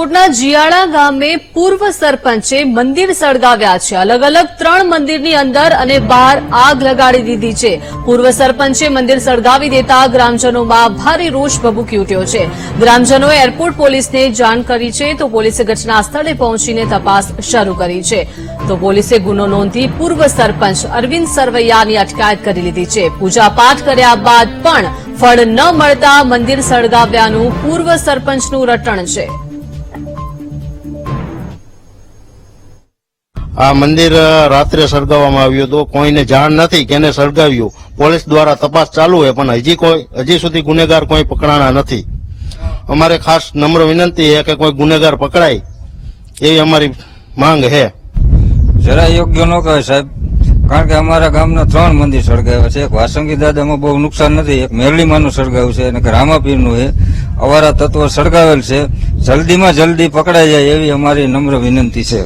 રાજકોટના જીયાળા ગામે પૂર્વ સરપંચે મંદિર સળગાવ્યા છે. અલગ અલગ ત્રણ મંદિરની અંદર અને બહાર આગ લગાડી દીધી છે. પૂર્વ સરપંચે મંદિર સળગાવી દેતા ગ્રામજનોમાં ભારે રોષ ભભૂકી ઉઠ્યો છે. ગ્રામજનોએ એરપોર્ટ પોલીસને જાણ કરી છે તો પોલીસે ઘટના સ્થળે પહોંચીને તપાસ શરૂ કરી છે. તો પોલીસે ગુનો નોંધી પૂર્વ સરપંચ અરવિંદ સરવૈયાની અટકાયત કરી લીધી છે. પૂજાપાઠ કર્યા બાદ પણ ફળ ન મળતા મંદિર સળગાવ્યાનું પૂર્વ સરપંચનું રટણ છે. આ મંદિર રાત્રે સળગાવવામાં આવ્યું હતું. કોઈને જાણ નથી કેને સળગાવ્યું. પોલીસ દ્વારા તપાસ ચાલુ છે પણ હજી કોઈ, હજી સુધી ગુનેગાર કોઈ પકડાણા નથી. અમારે ખાસ નમ્ર વિનંતી છે કે કોઈ ગુનેગાર પકડાય, એવી અમારી માંગ છે. જરા યોગ્ય ન કહે સાહેબ. કારણ કે અમારા ગામના ત્રણ મંદિર સળગાવ્યા છે. એક વાસંગી દાદામાં બહુ નુકસાન નથી, એક મેરલીમાનું સળગાવ્યું છે, અને રામાપીરનું એ અવારા તત્વ સળગાવેલ છે. જલ્દીમાં જલ્દી પકડાઈ જાય એવી અમારી નમ્ર વિનંતી છે.